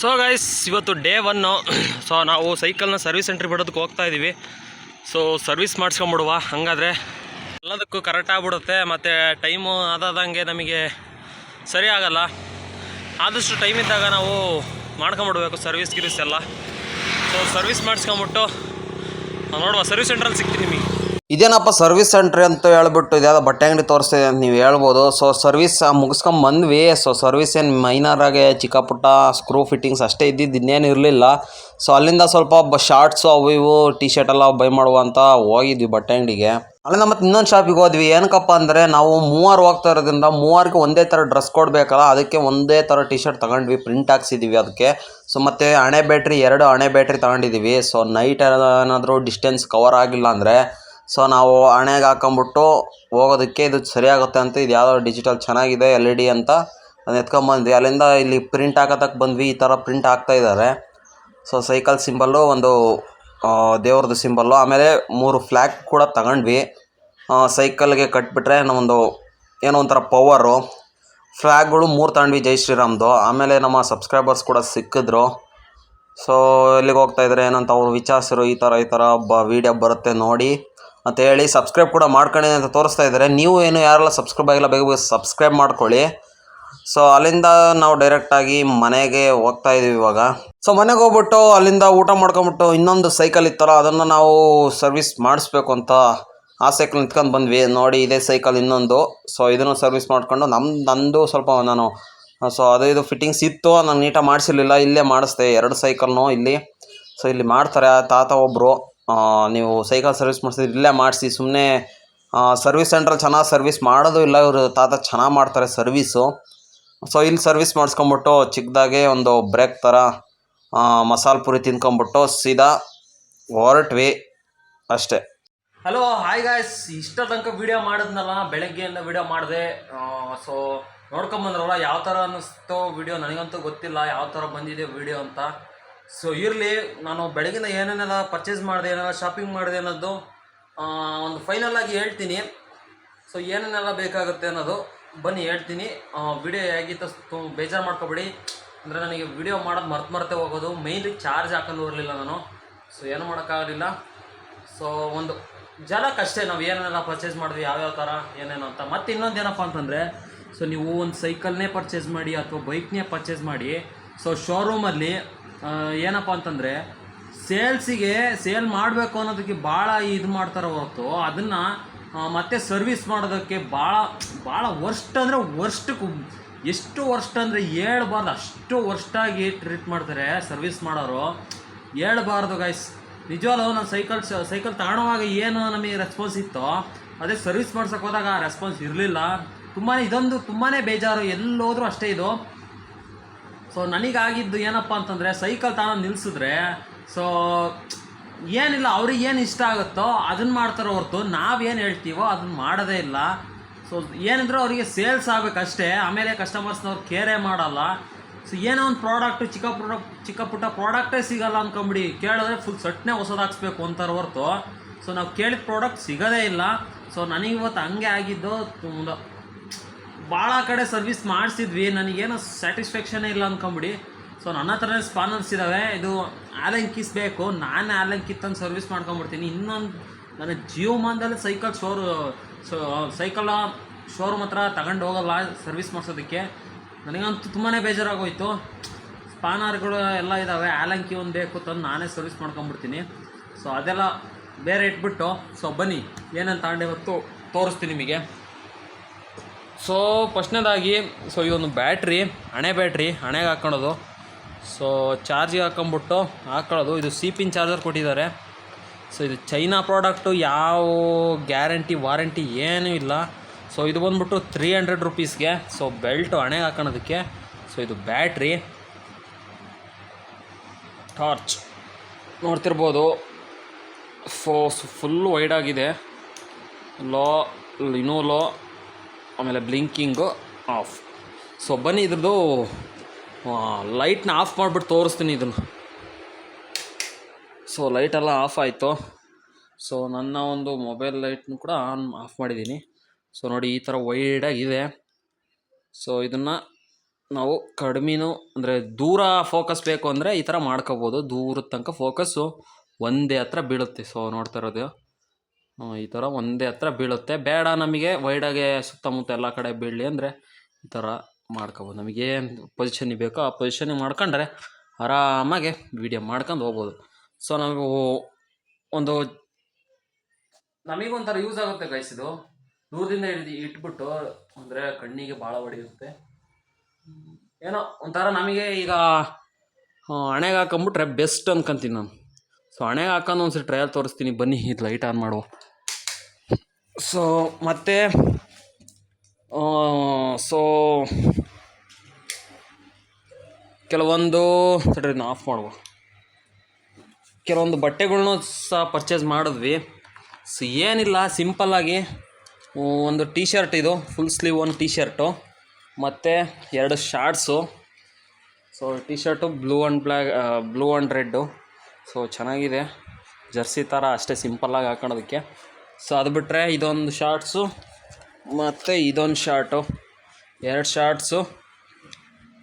So guys ಇವತ್ತು day one so ನಾವು ಸೈಕಲ್ನ ಸರ್ವಿಸ್ ಸೆಂಟ್ರಿಗೆ ಬಿಡೋದಕ್ಕೆ ಹೋಗ್ತಾ ಇದ್ದೀವಿ ಸೊ ಸರ್ವಿಸ್ ಮಾಡಿಸ್ಕೊಂಬಿಡುವ. ಹಾಗಾದರೆ ಎಲ್ಲದಕ್ಕೂ ಕರೆಕ್ಟ್ ಆಗಿಬಿಡುತ್ತೆ. ಮತ್ತು ಟೈಮು ಅದಾದಂಗೆ ನಮಗೆ ಸರಿ ಆಗಲ್ಲ. ಆದಷ್ಟು ಟೈಮ್ ಇದ್ದಾಗ ನಾವು ಮಾಡ್ಕೊಂಬಿಡ್ಬೇಕು ಸರ್ವಿಸ್ ಗಿರ್ವಿಸ್ ಎಲ್ಲ. ಸೊ ಸರ್ವಿಸ್ ಮಾಡಿಸ್ಕೊಂಬಿಟ್ಟು, ನೋಡುವ ಸರ್ವಿಸ್ ಸೆಂಟ್ರಲ್ಲಿ ಸಿಗ್ತೀನಿ ನಿಮಗೆ. ಇದೇನಪ್ಪ ಸರ್ವಿಸ್ ಸೆಂಟ್ರ್ ಅಂತ ಹೇಳ್ಬಿಟ್ಟು ಇದ್ಯಾವುದೋ ಬಟ್ಟೆ ಅಂಗಡಿ ತೋರಿಸ್ತಿದೆ ಅಂತ ನೀವು ಹೇಳ್ಬೋದು. ಸೊ ಸರ್ವಿಸ್ ಮುಗಿಸ್ಕೊಂಡ್ ಬಂದ್ವಿ. ಸೊ ಸರ್ವಿಸ್ ಏನು ಮೈನರಾಗೆ ಚಿಕ್ಕ ಪುಟ್ಟ ಸ್ಕ್ರೂ ಫಿಟ್ಟಿಂಗ್ಸ್ ಅಷ್ಟೇ ಇದ್ದಿದ್ದು ಇನ್ನೇನು ಇರಲಿಲ್ಲ. ಸೊ ಅಲ್ಲಿಂದ ಸ್ವಲ್ಪ ಬ ಶಾರ್ಟ್ಸು ಅವು ಇವು ಟಿ ಶರ್ಟ್ ಎಲ್ಲ ಬೈ ಮಾಡುವ ಅಂತ ಹೋಗಿದ್ವಿ ಬಟ್ಟೆ ಅಂಗಡಿಗೆ. ಅಲ್ಲಿಂದ ಮತ್ತೆ ಇನ್ನೊಂದು ಶಾಪಿಗೆ ಹೋದ್ವಿ. ಏನಕ್ಕಪ್ಪ ಅಂದರೆ ನಾವು ಮೂವರು ಹೋಗ್ತಾ ಇರೋದ್ರಿಂದ ಮೂವರಿಗೆ ಒಂದೇ ಥರ ಡ್ರೆಸ್ ಕೊಡಬೇಕಲ್ಲ ಅದಕ್ಕೆ ಒಂದೇ ಥರ ಟಿ ಶರ್ಟ್ ತಗೊಂಡ್ವಿ ಪ್ರಿಂಟ್ ಹಾಕ್ಸಿದ್ದೀವಿ ಅದಕ್ಕೆ. ಸೊ ಮತ್ತು ಹಣೆ ಬ್ಯಾಟ್ರಿ ಎರಡು ಹಣೆ ಬ್ಯಾಟ್ರಿ ತಗೊಂಡಿದ್ದೀವಿ ಸೊ ನೈಟ್ ಏನಾದರೂ ಡಿಸ್ಟೆನ್ಸ್ ಕವರ್ ಆಗಿಲ್ಲ ಅಂದರೆ ಸೊ ನಾವು ಹಣೆಗೆ ಹಾಕೊಂಬಿಟ್ಟು ಹೋಗೋದಕ್ಕೆ ಇದು ಸರಿಯಾಗುತ್ತೆ ಅಂತ ಇದು ಯಾವುದೋ ಡಿಜಿಟಲ್ ಚೆನ್ನಾಗಿದೆ ಎಲ್ ಇ ಡಿ ಅಂತ ಅದನ್ನ ಎತ್ಕೊಂಬಂದ್ವಿ ಅಲ್ಲಿಂದ ಇಲ್ಲಿ ಪ್ರಿಂಟ್ ಹಾಕೋದಕ್ಕೆ ಬಂದ್ವಿ. ಈ ಥರ ಪ್ರಿಂಟ್ ಆಗ್ತಾ ಇದ್ದಾರೆ. ಸೊ ಸೈಕಲ್ ಸಿಂಬಲ್ಲು ಒಂದು ದೇವ್ರದ್ದು ಸಿಂಬಲ್ಲು. ಆಮೇಲೆ ಮೂರು ಫ್ಲ್ಯಾಗ್ ಕೂಡ ತಗೊಂಡ್ವಿ. ಸೈಕಲ್ಗೆ ಕಟ್ಬಿಟ್ರೆ ನಮ್ಮೊಂದು ಏನೋ ಒಂಥರ ಪವರು. ಫ್ಲ್ಯಾಗ್ಗಳು ಮೂರು ತಗೊಂಡ್ವಿ ಜೈ ಶ್ರೀರಾಮ್ದು. ಆಮೇಲೆ ನಮ್ಮ ಸಬ್ಸ್ಕ್ರೈಬರ್ಸ್ ಕೂಡ ಸಿಕ್ಕಿದ್ರು. ಸೊ ಎಲ್ಲಿಗೆ ಹೋಗ್ತಾ ಇದ್ದಾರೆ ಏನಂತ ಅವ್ರು ವಿಚಾರಿಸಿರು ಈ ಥರ ಈ ಥರ ಬ ವೀಡಿಯೋ ಬರುತ್ತೆ ನೋಡಿ. ಅಂತ ಹೇಳಿ ಸಬ್ಸ್ಕ್ರೈಬ್ ಕೂಡ ಮಾಡ್ಕೊಳ್ಳಿ ಅಂತ ತೋರಿಸ್ತಾ ಇದ್ದಾರೆ. ನೀವು ಏನು ಯಾರೆಲ್ಲ ಸಬ್ಸ್ಕ್ರೈಬ್ ಆಗಿಲ್ಲ, ಬೇಗ ಬೇಗ ಸಬ್ಸ್ಕ್ರೈಬ್ ಮಾಡ್ಕೊಳ್ಳಿ. ಸೊ ಅಲ್ಲಿಂದ ನಾವು ಡೈರೆಕ್ಟಾಗಿ ಮನೆಗೆ ಹೋಗ್ತಾ ಇದೀವಿ ಇವಾಗ. ಸೊ ಮನೆಗೆ ಹೋಗ್ಬಿಟ್ಟು ಅಲ್ಲಿಂದ ಊಟ ಮಾಡ್ಕೊಂಬಿಟ್ಟು ಇನ್ನೊಂದು ಸೈಕಲ್ ಇತ್ತಲ್ಲ, ಅದನ್ನು ನಾವು ಸರ್ವಿಸ್ ಮಾಡಿಸ್ಬೇಕು ಅಂತ ಆ ಸೈಕಲ್ ನಿಂತ್ಕೊಂಡು ಬಂದ್ವಿ. ನೋಡಿ, ಇದೇ ಸೈಕಲ್ ಇನ್ನೊಂದು. ಸೊ ಇದನ್ನು ಸರ್ವಿಸ್ ಮಾಡ್ಕೊಂಡು ನಮ್ಮ ನಂದು ಸ್ವಲ್ಪ ನಾನು ಸೊ ಅದು ಇದು ಫಿಟ್ಟಿಂಗ್ಸ್ ಇತ್ತು, ನಾನು ನೀಟಾಗಿ ಮಾಡಿಸಿರ್ಲಿಲ್ಲ. ಇಲ್ಲೇ ಮಾಡಿಸ್ದೆ. ಎರಡು ಸೈಕಲ್ನು ಇಲ್ಲಿ. ಸೊ ಇಲ್ಲಿ ಮಾಡ್ತಾರೆ ತಾತ ಒಬ್ಬರು ನೀವು ಸೈಕಲ್ ಸರ್ವಿಸ್ ಮಾಡಿಸಿದ್ರೆ ಇಲ್ಲೇ ಮಾಡಿಸಿ ಸುಮ್ಮನೆ ಸರ್ವಿಸ್ ಸೆಂಟ್ರಲ್ಲಿ ಚೆನ್ನಾಗಿ ಸರ್ವಿಸ್ ಮಾಡೋದು ಇಲ್ಲ, ಇವರು ತಾತ ಚೆನ್ನಾಗಿ ಮಾಡ್ತಾರೆ ಸರ್ವೀಸು. ಸೊ, ಇಲ್ಲಿ ಸರ್ವಿಸ್ ಮಾಡಿಸ್ಕೊಂಬಿಟ್ಟು ಚಿಕ್ಕದಾಗೆ ಒಂದು ಬ್ರೇಕ್ ಥರ ಮಸಾಲೆ ಪುರಿ ತಿನ್ಕೊಂಬಿಟ್ಟು ಸೀದಾ ಹೊರಟ್ವಿ ಅಷ್ಟೇ. ಹಲೋ ಹಾಯ್ ಗಾಯ್ಸ್ ಇಷ್ಟ ತನಕ ವಿಡಿಯೋ ಮಾಡಿದ್ನಲ್ಲ, ಬೆಳಗ್ಗೆಯಿಂದ ವಿಡಿಯೋ ಮಾಡಿದೆ. ಸೊ ನೋಡ್ಕೊಂಬಂದ್ರಲ್ಲ ಯಾವ ಥರ ಅನ್ನಿಸ್ತೋ ವಿಡಿಯೋ ನನಗಂತೂ ಗೊತ್ತಿಲ್ಲ ಯಾವ ಥರ ಬಂದಿದೆ ವಿಡಿಯೋ ಅಂತ. ಸೊ ಇರಲಿ, ನಾನು ಬೆಳಗಿನ ಏನೇನೆಲ್ಲ ಪರ್ಚೇಸ್ ಮಾಡಿದೆ, ಏನೆಲ್ಲ ಶಾಪಿಂಗ್ ಮಾಡಿದೆ ಅನ್ನೋದು ಒಂದು ಫೈನಲ್ ಆಗಿ ಹೇಳ್ತೀನಿ. ಸೊ ಏನೇನೆಲ್ಲ ಬೇಕಾಗುತ್ತೆ ಅನ್ನೋದು ಬನ್ನಿ ಹೇಳ್ತೀನಿ. ವಿಡಿಯೋ ಹೇಗಿತ್ತು ತು ಬೇಜಾರು ಮಾಡ್ಕೊಬೇಡಿ. ಅಂದರೆ ನನಗೆ ವಿಡಿಯೋ ಮಾಡೋದು ಮರ್ತು ಮರ್ತೆ ಹೋಗೋದು. ಮೈನ್ಲಿ ಚಾರ್ಜ್ ಹಾಕೊಂಡು ಇರಲಿಲ್ಲ ನಾನು. ಸೊ ಏನು ಮಾಡೋಕ್ಕಾಗಲಿಲ್ಲ. ಸೊ ಒಂದು ಜನಕ್ಕಷ್ಟೇ ನಾವು ಏನೇನೆಲ್ಲ ಪರ್ಚೇಸ್ ಮಾಡಿದ್ವಿ, ಯಾವ್ಯಾವ ಥರ ಏನೇನು ಅಂತ. ಮತ್ತು ಇನ್ನೊಂದು ಏನಪ್ಪ ಅಂತಂದರೆ ಸೊ ನೀವು ಒಂದು ಸೈಕಲ್ನೇ ಪರ್ಚೇಸ್ ಮಾಡಿ ಅಥವಾ ಬೈಕ್ನೇ ಪರ್ಚೇಸ್ ಮಾಡಿ ಸೊ ಶೋರೂಮಲ್ಲಿ ಏನಪ್ಪ ಅಂತಂದರೆ, ಸೇಲ್ಸಿಗೆ ಸೇಲ್ ಮಾಡಬೇಕು ಅನ್ನೋದಕ್ಕೆ ಭಾಳ ಇದು ಮಾಡ್ತಾರೆ ಹೊರತು. ಅದನ್ನು ಮತ್ತೆ ಸರ್ವಿಸ್ ಮಾಡೋದಕ್ಕೆ ಭಾಳ ಭಾಳ ವರ್ಸ್ಟ್ ಅಂದರೆ ವರ್ಸ್ಟ್ ಎಷ್ಟು ವರ್ಸ್ಟ್ ಅಂದರೆ ಹೇಳ್ಬಾರ್ದು. ಅಷ್ಟು ವರ್ಸ್ಟಾಗಿ ಟ್ರೀಟ್ ಮಾಡ್ತಾರೆ ಸರ್ವಿಸ್ ಮಾಡೋರು. ಹೇಳ್ಬಾರ್ದು ಗೈಸ್ ನಿಜವಾಗ್ಲೂ ನಾನು ಸೈಕಲ್ ಸೈಕಲ್ ತಗೊಳ್ಳೋವಾಗ ಏನು ನಮಗೆ ರೆಸ್ಪಾನ್ಸ್ ಇತ್ತೋ, ಅದೇ ಸರ್ವಿಸ್ ಮಾಡ್ಸೋಕೆ ಹೋದಾಗ ಆ ರೆಸ್ಪಾನ್ಸ್ ಇರಲಿಲ್ಲ. ತುಂಬಾ ಇದೊಂದು ತುಂಬಾ ಬೇಜಾರು. ಎಲ್ಲೋದ್ರೂ ಅಷ್ಟೇ ಇದು. ಸೊ ನನಗಾಗಿದ್ದು ಏನಪ್ಪ ಅಂತಂದರೆ ಸೈಕಲ್ ತಾನೇ ನಿಲ್ಲಿಸಿದ್ರೆ ಸೊ ಏನಿಲ್ಲ, ಅವ್ರಿಗೆ ಏನು ಇಷ್ಟ ಆಗುತ್ತೋ ಅದನ್ನು ಮಾಡ್ತಾರೋ ಹೊರತು ನಾವೇನು ಹೇಳ್ತೀವೋ ಅದನ್ನು ಮಾಡೋದೇ ಇಲ್ಲ. ಸೊ ಏನಿದ್ರು ಅವರಿಗೆ ಸೇಲ್ಸ್ ಆಗಬೇಕಷ್ಟೇ, ಆಮೇಲೆ ಕಸ್ಟಮರ್ಸ್ನವ್ರು ಕೇರೇ ಮಾಡಲ್ಲ. ಸೊ ಏನೋ ಒಂದು ಪ್ರಾಡಕ್ಟು ಚಿಕ್ಕ ಪ್ರಾಡಕ್ಟ್ ಚಿಕ್ಕ ಪುಟ್ಟ ಪ್ರಾಡಕ್ಟೇ ಸಿಗಲ್ಲ ಅಂದ್ಕೊಂಬಿಡಿ ಕೇಳಿದ್ರೆ ಫುಲ್ ಸಟ್ನೇ ಹೊಸದಾಕ್ಸ್ಬೇಕು ಅಂತಾರೆ ಹೊರತು. ಸೊ ನಾವು ಕೇಳಿದ ಪ್ರಾಡಕ್ಟ್ ಸಿಗೋದೇ ಇಲ್ಲ. ಸೊ ನನಗಿವತ್ತು ಹಂಗೆ ಆಗಿದ್ದು ತುಂಬ ಭಾಳ ಕಡೆ ಸರ್ವಿಸ್ ಮಾಡಿಸಿದ್ವಿ. ನನಗೇನು ಸ್ಯಾಟಿಸ್ಫ್ಯಾಕ್ಷನೇ ಇಲ್ಲ ಅಂದ್ಕೊಂಬಿಡಿ ಸೊ ನನ್ನ ಹತ್ರನೇ ಸ್ಪಾನರ್ಸ್ ಇದ್ದಾವೆ ಇದು ಆಲನ್ ನಾನೇ ಬೇಕು ಸರ್ವಿಸ್ ಮಾಡ್ಕೊಂಬಿಡ್ತೀನಿ. ಇನ್ನೊಂದು ನನ್ನ ಜೀವಮಾನದಲ್ಲಿ ಸೈಕಲ್ ಶೋರು ಸೈಕಲ ಶೋರೂಮ್ ಹತ್ರ ತಗೊಂಡು ಹೋಗಲ್ಲ ಸರ್ವಿಸ್ ಮಾಡಿಸೋದಕ್ಕೆ. ನನಗಂತೂ ತುಂಬಾ ಬೇಜಾರಾಗೋಯಿತು. ಸ್ಪಾನರ್ಗಳು ಎಲ್ಲ ಇದ್ದಾವೆ ಆಲಂಕಿ ಒಂದು ಬೇಕು ತಂದು ನಾನೇ ಸರ್ವಿಸ್ ಮಾಡ್ಕೊಂಬಿಡ್ತೀನಿ. ಸೊ ಅದೆಲ್ಲ ಬೇರೆ ಇಟ್ಬಿಟ್ಟು. ಸೊ ಬನ್ನಿ. ಏನೇನು ತಗೊಂಡೆ ಇವತ್ತು ತೋರಿಸ್ತೀನಿ ನಿಮಗೆ. ಸೊ ಫಸ್ಟ್ನೇದಾಗಿ ಸೊ ಇದೊಂದು ಬ್ಯಾಟ್ರಿ, ಹಣೆ ಬ್ಯಾಟ್ರಿ, ಹಣೆಗೆ ಹಾಕ್ಕೊಳೋದು ಸೊ ಚಾರ್ಜಿಗೆ ಹಾಕ್ಕೊಂಬಿಟ್ಟು ಹಾಕ್ಕೊಳ್ಳೋದು. ಇದು ಸಿ ಪಿನ್ ಚಾರ್ಜರ್ ಕೊಟ್ಟಿದ್ದಾರೆ. ಸೊ ಇದು ಚೈನಾ ಪ್ರಾಡಕ್ಟು ಯಾವ ಗ್ಯಾರಂಟಿ ವಾರಂಟಿ ಏನೂ ಇಲ್ಲ. ಸೊ ಇದು ಬಂದುಬಿಟ್ಟು ತ್ರೀ ಹಂಡ್ರೆಡ್ ರುಪೀಸ್ಗೆ ಸೊ ಬೆಲ್ಟು ಹಣೆಗೆ ಹಾಕೋಣೋದಕ್ಕೆ ಸೊ ಇದು ಬ್ಯಾಟ್ರಿ. ಟಾರ್ಚ್ ನೋಡ್ತಿರ್ಬೋದು. ಸೊ ಫುಲ್ ವೈಡಾಗಿದೆ ಲೋ ಇನ್ನೂ ಲೋ ಆಮೇಲೆ ಬ್ಲಿಂಕಿಂಗು ಆಫ್. ಸೊ ಬನ್ನಿ ಇದ್ರದ್ದು ಲೈಟ್ನ ಆಫ್ ಮಾಡಿಬಿಟ್ಟು ತೋರಿಸ್ತೀನಿ ಇದನ್ನು. ಸೊ ಲೈಟೆಲ್ಲ ಆಫ್ ಆಯಿತು. ಸೊ ನನ್ನ ಒಂದು ಮೊಬೈಲ್ ಲೈಟ್ನು ಕೂಡ ಆನ್, ಆಫ್ ಮಾಡಿದ್ದೀನಿ. ಸೊ ನೋಡಿ ಈ ಥರ ವೈಡಾಗಿದೆ ಸೊ ಇದನ್ನು ನಾವು ಕಡಿಮೆನೂ, ಅಂದರೆ ದೂರ ಫೋಕಸ್ ಬೇಕು ಅಂದರೆ ಈ ಥರ ಮಾಡ್ಕೋಬೋದು. ದೂರದ ತನಕ ಫೋಕಸ್ಸು ಒಂದೇ ಹತ್ರ ಬೀಳುತ್ತೆ. ಸೊ ನೋಡ್ತಾ ಇರೋದು. ಈ ಥರ ಒಂದೇ ಹತ್ರ ಬೀಳುತ್ತೆ. ಬೇಡ ನಮಗೆ ವೈಡಾಗೆ ಸುತ್ತಮುತ್ತ ಎಲ್ಲ ಕಡೆ ಬೀಳಲಿ ಅಂದರೆ ಈ ಥರ ಮಾಡ್ಕೋಬೋದು. ನಮಗೆ ಏನು ಪೊಸಿಷನ್ ಬೇಕೋ ಆ ಪೊಸಿಷನಿಗೆ ಮಾಡ್ಕೊಂಡ್ರೆ ಆರಾಮಾಗಿ ವೀಡಿಯೋ ಮಾಡ್ಕೊಂಡು ಹೋಗ್ಬೋದು. ಸೊ ನಮಗೆ ಒಂದು ನಮಗೊಂಥರ ಯೂಸ್ ಆಗುತ್ತೆ ಗೈಸಿದು ದೂರದಿಂದ ಹಿಡಿದು ಇಟ್ಬಿಟ್ಟು ಅಂದರೆ ಕಣ್ಣಿಗೆ ಭಾಳ ಹೊಡೆಯುತ್ತೆ. ಏನೋ ಒಂಥರ ನಮಗೆ ಈಗ ಹಣೆಗೆ ಹಾಕೊಂಬಿಟ್ರೆ ಬೆಸ್ಟ್ ಅನ್ಕೊಂತೀನಿ ನಾನು. ಸೊ ಹಣೆಗೆ ಹಾಕೊಂಡು ಒಂದ್ಸರಿ ಟ್ರಯಲ್ ತೋರಿಸ್ತೀನಿ. ಬನ್ನಿ, ಇದು ಲೈಟ್ ಆನ್ ಮಾಡುವ. ಸೊ ಮತ್ತು ಸೊ ಕೆಲವೊಂದು ತಡ್ರಿ ಆಫ್ ಮಾಡುವ ಕೆಲವೊಂದು ಬಟ್ಟೆಗಳ್ನೂ ಸಹ ಪರ್ಚೇಸ್ ಮಾಡಿದ್ವಿ. ಸೊ ಏನಿಲ್ಲ ಸಿಂಪಲ್ಲಾಗಿ ಒಂದು ಟೀ ಶರ್ಟ್ ಇದು ಫುಲ್ ಸ್ಲೀವ್ ಒಂದು ಟೀ ಶರ್ಟು ಮತ್ತು, ಎರಡು shorts so T shirt blue and black blue and red so ಚೆನ್ನಾಗಿದೆ. ಜರ್ಸಿ ಥರ ಅಷ್ಟೇ ಸಿಂಪಲ್ಲಾಗಿ ಹಾಕೊಳೋದಕ್ಕೆ ಸೊ ಅದು ಬಿಟ್ಟರೆ ಇದೊಂದು ಶಾರ್ಟ್ಸು ಮತ್ತು ಇದೊಂದು ಶಾರ್ಟು ಎರಡು ಶಾರ್ಟ್ಸು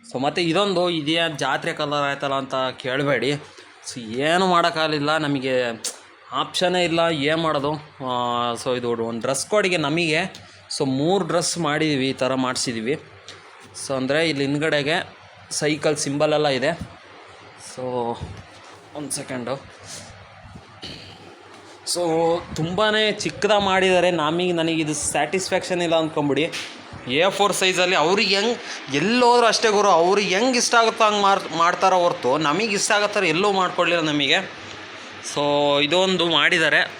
ಸೊ ಮತ್ತು ಇದೊಂದು ಇದೇ ಜಾತ್ರೆ ಕಲರ್ ಆಯ್ತಲ್ಲ ಅಂತ ಕೇಳಬೇಡಿ. ಸೊ ಏನು ಮಾಡೋಕ್ಕಾಗಲಿಲ್ಲ, ನಮಗೆ ಆಪ್ಷನೇ ಇಲ್ಲ, ಏನು ಮಾಡೋದು? ಸೊ ಇದು ಒಂದು ಡ್ರೆಸ್ ಕೋಡಿಗೆ ನಮಗೆ ಸೊ ಮೂರು ಡ್ರೆಸ್ ಮಾಡಿದ್ದೀವಿ ಈ ಥರ ಮಾಡಿಸಿದ್ದೀವಿ ಸೊ ಅಂದರೆ ಇಲ್ಲಿ ಹಿಂದ್ಗಡೆಗೆ ಸೈಕಲ್ ಸಿಂಬಲ್ ಎಲ್ಲ ಇದೆ. ಸೊ ಒಂದು ಸೆಕೆಂಡು ಸೊ ತುಂಬಾ ಚಿಕ್ಕದಾಗಿ ಮಾಡಿದ್ದಾರೆ. ನಮಗೆ, ನನಗೆ ಇದು ಸ್ಯಾಟಿಸ್ಫ್ಯಾಕ್ಷನ್ ಇಲ್ಲ ಅಂದ್ಕೊಂಬಿಡಿ ಎ ಫೋರ್ ಸೈಜಲ್ಲಿ ಅವ್ರಿಗೆ ಹೆಂಗೆ, ಎಲ್ಲೋದ್ರೂ ಅಷ್ಟೇ ಗುರು, ಅವ್ರಿಗೆ ಹೆಂಗೆ ಇಷ್ಟ ಆಗುತ್ತೋ ಹಂಗೆ ಮಾರ್, ಮಾಡ್ತಾರೋ ಹೊರ್ತು ನಮಗೆ ಇಷ್ಟ ಆಗುತ್ತಾರೆ ಎಲ್ಲೂ ಮಾಡಿಕೊಡ್ಲಿಲ್ಲ ನಮಗೆ. ಸೊ, ಇದೊಂದು ಮಾಡಿದ್ದಾರೆ.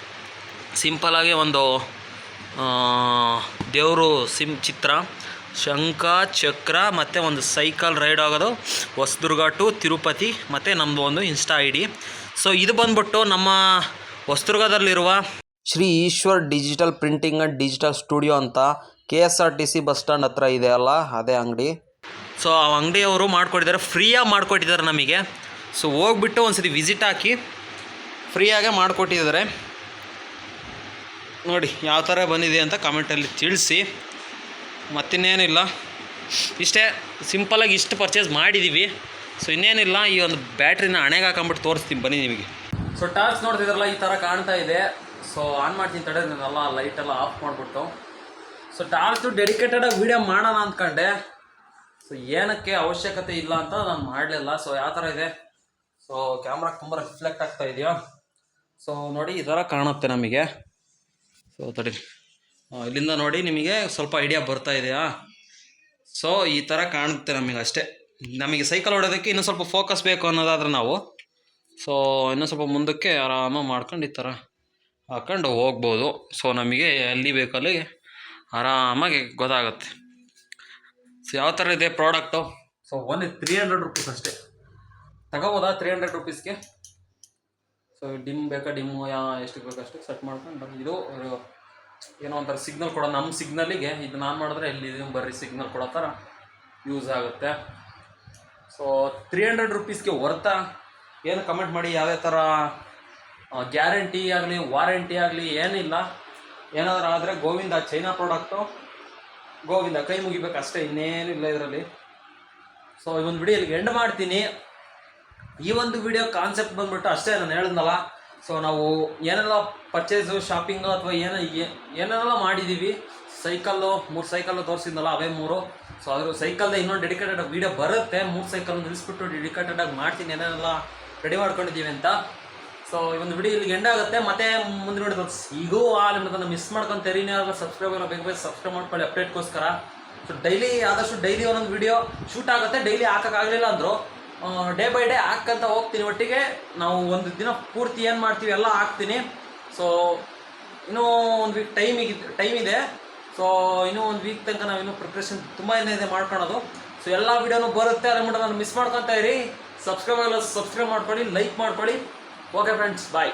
ಸಿಂಪಲಾಗಿ ಒಂದು ದೇವರು ಸಿಂ, ಚಿತ್ರ. ಶಂಖ, ಚಕ್ರ, ಮತ್ತು ಒಂದು ಸೈಕಲ್ ರೈಡ್ ಆಗೋದು. ಹೊಸದುರ್ಗ ಟು ತಿರುಪತಿ, ಮತ್ತು ನಮ್ಮದು ಒಂದು ಇನ್ಸ್ಟಾ ಐ ಡಿ. ಸೊ, ಇದು ಬಂದ್ಬಿಟ್ಟು ನಮ್ಮ ಹೊಸದುರ್ಗದಲ್ಲಿರುವ Shri Eshwar digital printing and digital studio ಅಂತ K S R T C bus stand ಹತ್ರ ಇದೆ ಅಲ್ಲ ಅದೇ ಅಂಗಡಿ. ಸೊ ಆ ಅಂಗಡಿಯವರು ಮಾಡಿಕೊಟ್ಟಿದ್ದಾರೆ ಫ್ರೀಯಾಗಿ ಮಾಡಿಕೊಟ್ಟಿದ್ದಾರೆ ನಮಗೆ. ಸೊ ಹೋಗ್ಬಿಟ್ಟು ಒಂದ್ಸತಿ ವಿಸಿಟ್ ಹಾಕಿ ಫ್ರೀಯಾಗೆ ಮಾಡಿಕೊಟ್ಟಿದ್ದಾರೆ. ನೋಡಿ ಯಾವ ಥರ ಬಂದಿದೆ ಅಂತ ಕಮೆಂಟಲ್ಲಿ ತಿಳಿಸಿ. ಮತ್ತಿನ್ನೇನಿಲ್ಲ. ಇಷ್ಟೇ ಸಿಂಪಲಾಗಿ ಇಷ್ಟು ಪರ್ಚೇಸ್ ಮಾಡಿದ್ದೀವಿ ಸೊ ಇನ್ನೇನಿಲ್ಲ ಈ ಒಂದು ಬ್ಯಾಟ್ರಿನ ಹಣೆಗೆ ಹಾಕೊಂಬಿಟ್ಟು ತೋರಿಸ್ತೀನಿ ಬನ್ನಿ ನಿಮಗೆ. ಸೊ ಟಾರ್ಚ್ ನೋಡ್ತಿದ್ರಲ್ಲ, ಈ ಥರ ಕಾಣ್ತಾ ಇದೆ. ಸೊ ಆನ್ ಮಾಡ್ತೀನಿ ತಡೆ ನಾನೆಲ್ಲ ಲೈಟೆಲ್ಲ ಆಫ್ ಮಾಡಿಬಿಟ್ಟು ಸೊ ಟಾರ್ಚು ಡೆಡಿಕೇಟೆಡಾಗಿ ವೀಡಿಯೋ ಮಾಡೋಣ ಅಂದ್ಕೊಂಡೆ. ಸೊ ಏನಕ್ಕೆ ಅವಶ್ಯಕತೆ ಇಲ್ಲ ಅಂತ ನಾನು ಮಾಡಲಿಲ್ಲ. ಸೊ ಯಾವ ಥರ ಇದೆ? ಸೊ ಕ್ಯಾಮ್ರಾ ತುಂಬ ರಿಫ್ಲೆಕ್ಟ್ ಆಗ್ತಾ ಇದೆಯಾ? ಸೊ ನೋಡಿ, ಈ ಥರ ಕಾಣುತ್ತೆ ನಮಗೆ. ಸೊ ತಡಿ. ಇಲ್ಲಿಂದ ನೋಡಿ, ನಿಮಗೆ ಸ್ವಲ್ಪ ಐಡಿಯಾ ಬರ್ತಾ ಇದೆಯಾ? ಸೊ ಈ ಥರ ಕಾಣುತ್ತೆ ನಮಗೆ ಅಷ್ಟೇ. ನಮಗೆ ಸೈಕಲ್ ಹೊಡೋದಕ್ಕೆ ಇನ್ನೂ ಸ್ವಲ್ಪ ಫೋಕಸ್ ಬೇಕು ಅನ್ನೋದಾದ್ರೆ ನಾವು ಸೊ ಇನ್ನೂ ಸ್ವಲ್ಪ ಮುಂದಕ್ಕೆ ಆರಾಮಾಗಿ ಮಾಡ್ಕೊಂಡು ಈ ಥರ ಹಾಕೊಂಡು ಹೋಗ್ಬೋದು. ಸೊ ನಮಗೆ ಎಲ್ಲಿ ಬೇಕಲ್ಲಿ ಆರಾಮಾಗಿ ಗೊತ್ತಾಗುತ್ತೆ. ಸೊ ಯಾವ ಥರ ಇದೆ ಪ್ರಾಡಕ್ಟು ಸೊ ಒಂದು ತ್ರೀ ಹಂಡ್ರೆಡ್ ರುಪೀಸ್ ಅಷ್ಟೇ. ತಗೋಬೋದಾ ತ್ರೀ ಹಂಡ್ರೆಡ್ ರುಪೀಸ್ಗೆ ಸೊ ಡಿಮ್ ಬೇಕಾ ಡಿಮ್ಮು ಯಾ, ಎಷ್ಟು ಬೇಕು ಅಷ್ಟು ಸೆಟ್ ಮಾಡ್ಕೊಂಡು ಇದು ಏನೋ ಒಂಥರ ಸಿಗ್ನಲ್ ಕೊಡೋ, ನಮ್ಮ ಸಿಗ್ನಲಿಗೆ ಇದು ನಾನು ಮಾಡಿದ್ರೆ ಇಲ್ಲಿ ಬರ್ರಿ ಸಿಗ್ನಲ್ ಕೊಡೋ ಥರ ಯೂಸ್ ಆಗುತ್ತೆ. ಸೊ ತ್ರೀ ಹಂಡ್ರೆಡ್ ರುಪೀಸ್ಗೆ ವರ್ತಾ ಏನು ಕಮೆಂಟ್ ಮಾಡಿ, ಯಾವ್ಯಾವ ಥರ ಗ್ಯಾರಂಟಿ ಆಗಲಿ ವಾರಂಟಿ ಆಗಲಿ ಏನಿಲ್ಲ. ಏನಾದರೂ ಆದರೆ ಗೋವಿಂದ ಚೈನಾ ಪ್ರಾಡಕ್ಟು ಗೋವಿಂದ ಕೈ ಮುಗಿಬೇಕು ಅಷ್ಟೇ, ಇನ್ನೇನು ಇಲ್ಲ ಇದರಲ್ಲಿ. ಸೊ ಈ ಒಂದು ವಿಡಿಯೋ ಎಂಡ್ ಮಾಡ್ತೀನಿ. ಈ ಒಂದು ವಿಡಿಯೋ ಕಾನ್ಸೆಪ್ಟ್ ಬಂದ್ಬಿಟ್ಟು ಅಷ್ಟೇ ನಾನು ಹೇಳಿದ್ನಲ್ಲ. ಸೊ ನಾವು ಏನೆಲ್ಲ ಪರ್ಚೇಸು ಶಾಪಿಂಗು ಅಥವಾ ಏನೋ ಏನೆಲ್ಲ ಮಾಡಿದ್ದೀವಿ ಸೈಕಲ್ಲು ಮೂರು ಸೈಕಲ್ಲು ತೋರಿಸಿದ್ನಲ್ಲ, ಅವೇ ಮೂರು. ಸೊ ಅದ್ರ ಸೈಕಲ್ದ ಇನ್ನೊಂದು ಡೆಡಿಕೇಟೆಡ್ ವಿಡಿಯೋ ಬರುತ್ತೆ. ಮೂರು ಸೈಕಲ್ ನಿಲ್ಲಿಸ್ಬಿಟ್ಟು ಡೆಡಿಕೇಟೆಡಾಗಿ ಮಾಡ್ತೀನಿ ಏನೇನೆಲ್ಲ. ರೆಡಿ ಮಾಡ್ಕೊಂಡಿದ್ದೀವಿ ಅಂತ. ಸೊ ಈ ಒಂದು ವಿಡಿಯೋ ಇಲ್ಲಿಗೆ ಎಂಡ್ ಆಗುತ್ತೆ. ಮತ್ತೆ ಮುಂದೆ ನೋಡಿ ಈಗೂ ಆ ನಿಮ್ಮದನ್ನು ಮಿಸ್ ಮಾಡ್ಕೊಂತೀರಿ ನೀವು ಸಬ್ಸ್ಕ್ರೈಬ್ ಬೇಗ ಬೇಗ ಸಬ್ಸ್ಕ್ರೈಬ್ ಮಾಡ್ಕೊಳ್ಳಿ ಅಪ್ಡೇಟ್ಗೋಸ್ಕರ ಸೊ ಡೈಲಿ ಆದಷ್ಟು ಡೈಲಿ ಒಂದೊಂದು ವಿಡಿಯೋ ಶೂಟ್ ಆಗುತ್ತೆ. ಡೈಲಿ ಹಾಕೋಕ್ಕಾಗಲಿಲ್ಲ ಅಂದರು ಡೇ ಬೈ ಡೇ ಹಾಕಂತ ಹೋಗ್ತೀನಿ. ಒಟ್ಟಿಗೆ ನಾವು ಒಂದು ದಿನ ಪೂರ್ತಿ ಏನು ಮಾಡ್ತೀವಿ ಎಲ್ಲ ಹಾಕ್ತೀನಿ. ಸೊ ಇನ್ನೂ ಒಂದು ವೀಕ್ ಟೈಮಿಗೆ ಟೈಮ್ ಇದೆ. ಸೊ ಇನ್ನೂ ಒಂದು ವೀಕ್ ತನಕ ನಾವು ಇನ್ನೂ ಪ್ರಿಪ್ರೇಷನ್ ತುಂಬ ಏನಿದೆ ಮಾಡ್ಕೊಳೋದು. ಸೊ ಎಲ್ಲ ವೀಡಿಯೋನೂ ಬರುತ್ತೆ. ಮಟ್ಟ ನಾನು ಮಿಸ್ ಮಾಡ್ಕೊತಾ ಇರಿ. ಸಬ್ಸ್ಕ್ರೈಬ್ ಆಗಲ್ಲ ಸಬ್ಸ್ಕ್ರೈಬ್ ಮಾಡ್ಕೊಳ್ಳಿ ಲೈಕ್ ಮಾಡ್ಕೊಳ್ಳಿ. Okay friends bye